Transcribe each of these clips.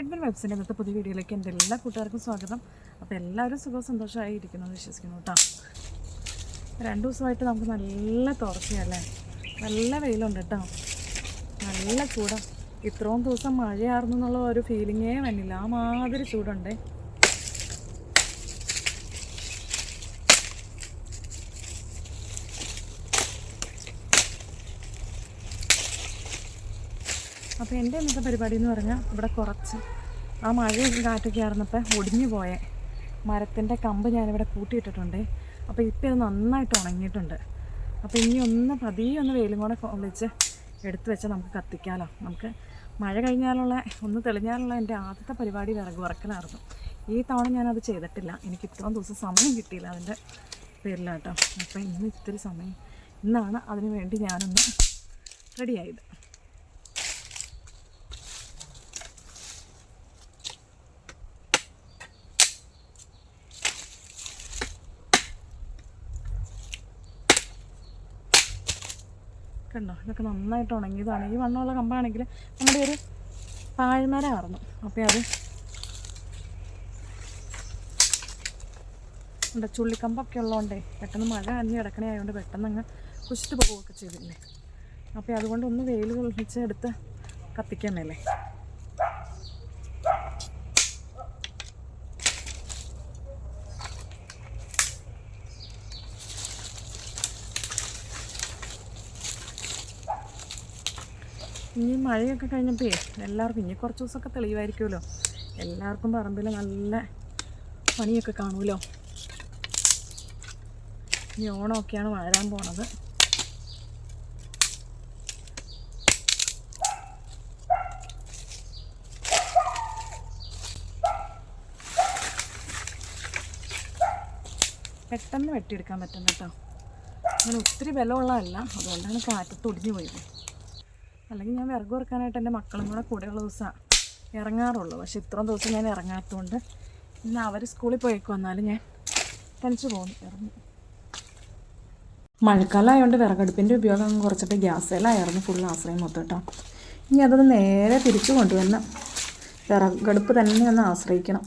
എഡ്മിൻ വെബ്സിന്റെ ഇന്നത്തെ പുതിയ വീഡിയോയിലേക്ക് എന്റെ എല്ലാ കൂട്ടുകാർക്കും സ്വാഗതം. അപ്പോൾ എല്ലാവരും സുഖവും സന്തോഷമായി ഇരിക്കുന്നു വിശ്വസിക്കുന്നു കേട്ടോ. രണ്ട് ദിവസമായിട്ട് നമുക്ക് നല്ല തോർച്ചയല്ലേ? നല്ല വെയിലുണ്ട് കേട്ടോ. നല്ല ചൂടാണ് ഇത്രയും ദിവസം മഴയായിരുന്നു എന്നുള്ള ഒരു ഫീലിങ്ങേ വന്നില്ല. ആ മാതിരി ചൂടുണ്ടേ. അപ്പോൾ എന്റെ ഇന്നത്തെ പരിപാടി എന്ന് പറഞ്ഞാൽ ഇവിടെ കുറച്ച് ആ മഴയും കാറ്റൊക്കെ ആയിരുന്നപ്പോൾ ഒടിഞ്ഞു പോയ മരത്തിന്റെ കമ്പ് ഞാനിവിടെ കൂട്ടിയിട്ടിട്ടുണ്ട്. അപ്പോൾ ഇപ്പോൾ അത് നന്നായിട്ട് ഉണങ്ങിയിട്ടുണ്ട്. അപ്പോൾ ഇനി ഒന്ന് പതിയെ ഒന്ന് വെയിലും കൂടെ വിളിച്ച് എടുത്തു വെച്ചാൽ നമുക്ക് കത്തിക്കാമല്ലോ നമുക്ക് മഴ കഴിഞ്ഞാലുള്ള ഒന്ന് തെളിഞ്ഞാലുള്ള എന്റെ ആദ്യത്തെ പരിപാടി വിറക് വറക്കലായിരുന്നു. ഈ തവണ ഞാനത് ചെയ്തിട്ടില്ല. എനിക്ക് ഇത്രയും ദിവസം സമയം കിട്ടിയില്ല അതിന്റെ പേരിലാട്ടോ. അപ്പോൾ ഇന്ന് ഇത്തിരി സമയം. ഇന്നാണ് അതിനു വേണ്ടി ഞാനൊന്ന് റെഡിയായത് കണ്ടോ? ഇതൊക്കെ നന്നായിട്ട് ഉണങ്ങിയതാണ്. ഈ വണ്ണമുള്ള കമ്പാണെങ്കിൽ നമ്മുടെ ഒരു പാഴ്മരമായിരുന്നു അപ്പോൾ അത് ഉണ്ട് ചുള്ളിക്കമ്പൊക്കെ ഉള്ളതുകൊണ്ടേ പെട്ടെന്ന് മഴ അഞ്ഞ് കിടക്കണേ ആയതുകൊണ്ട് പെട്ടെന്ന് അങ്ങ് കുശിട്ട് പോവുകയൊക്കെ ചെയ്തില്ലേ? അപ്പോൾ അതുകൊണ്ട് ഒന്ന് വെയിൽ കൊള്ളിച്ച് എടുത്ത് കത്തിക്കാൻ ഇനി മഴയൊക്കെ കഴിഞ്ഞപ്പോൾ എല്ലാവർക്കും ഇനി കുറച്ച് ദിവസമൊക്കെ തെളിവായിരിക്കുമല്ലോ. എല്ലാവർക്കും പറമ്പിൽ നല്ല പണിയൊക്കെ കാണുമല്ലോ. ഇനി ഓണമൊക്കെയാണ് വരാൻ പോണത്. പെട്ടെന്ന് വെട്ടിയെടുക്കാൻ പറ്റും കേട്ടോ. അങ്ങനെ ഒത്തിരി ബലമുള്ളതല്ല അതുകൊണ്ടാണ് കാറ്റത്ത് ഒടിഞ്ഞു പോയത്. അല്ലെങ്കിൽ ഞാൻ വിറക് വറുക്കാനായിട്ട് എന്റെ മക്കളും കൂടെ കൂടെയുള്ള ദിവസമാണ് ഇറങ്ങാറുള്ളൂ. പക്ഷെ ഇത്രയും ദിവസം ഞാൻ ഇറങ്ങാത്തതുകൊണ്ട് ഇന്ന് അവർ സ്കൂളിൽ പോയേക്ക് വന്നാലും ഞാൻ തനിച്ച് പോകുന്നു ഇറങ്ങി. മഴക്കാലമായതുകൊണ്ട് വിറകടുപ്പിന്റെ ഉപയോഗം കുറച്ചിട്ട് ഗ്യാസിലായിരുന്നു ഫുൾ ആശ്രയം മൊത്തം കേട്ടോ ഇനി അതൊന്ന് നേരെ തിരിച്ചു കൊണ്ടുവന്ന് വിറകടുപ്പ് തന്നെ ഒന്ന് ആശ്രയിക്കണം.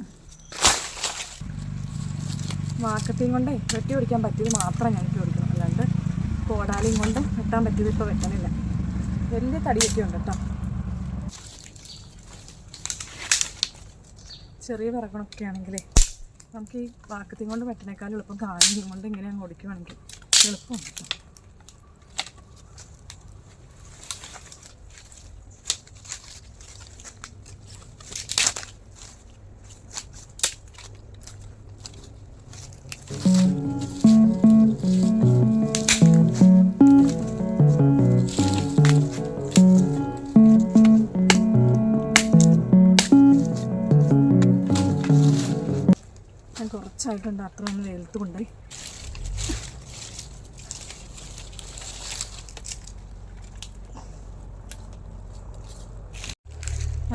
വാക്കത്തെയും കൊണ്ടേ വെട്ടി പിടിക്കാൻ പറ്റിയത് മാത്രം ഞാൻ വെട്ടി പിടിക്കണം അല്ലാണ്ട് കോടാലിയും കൊണ്ട് വെട്ടാൻ പറ്റിയത് ഇപ്പോൾ വെട്ടണില്ല. വലിയ തടിയൊക്കെ ഉണ്ട് കേട്ടോ. ചെറിയ വിറകണൊക്കെ ആണെങ്കിലേ നമുക്ക് ഈ വാക്കത്തിയും കൊണ്ട് വെട്ടണേക്കാൾ എളുപ്പം കാലും കൊണ്ട് ഇങ്ങനെ അങ്ങ് ഓടിക്കുവാണെങ്കിൽ എളുപ്പമുണ്ട് കേട്ടോ. കുറച്ചായിട്ടുണ്ട്. അത്ര ഒന്ന് വെയിലത്തുകൊണ്ട്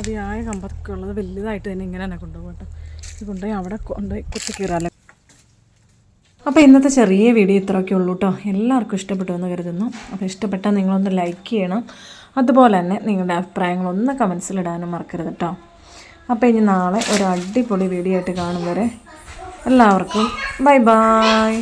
അതിയായ കമ്പൊക്കെ ഉള്ളത് വലുതായിട്ട് തന്നെ ഇങ്ങനെ തന്നെ കൊണ്ടുപോകും കേട്ടോ ഇത് കൊണ്ടുപോയി അവിടെ കൊണ്ടുപോയി കുത്തി കീറാലോ. അപ്പോൾ ഇന്നത്തെ ചെറിയ വീഡിയോ ഇത്രയൊക്കെ ഉള്ളൂ കേട്ടോ. എല്ലാവർക്കും ഇഷ്ടപ്പെട്ടു എന്ന് കരുതുന്നു. അപ്പോൾ ഇഷ്ടപ്പെട്ടാൽ നിങ്ങളൊന്ന് ലൈക്ക് ചെയ്യണം. അതുപോലെ തന്നെ നിങ്ങളുടെ അഭിപ്രായങ്ങളൊന്ന് കമൻസിലിടാനും മറക്കരുത് കേട്ടോ. അപ്പോൾ ഇനി നാളെ ഒരു അടിപൊളി വീഡിയോ ആയിട്ട് കാണും വരെ. എല്ലാവർക്കും ബൈ ബായ്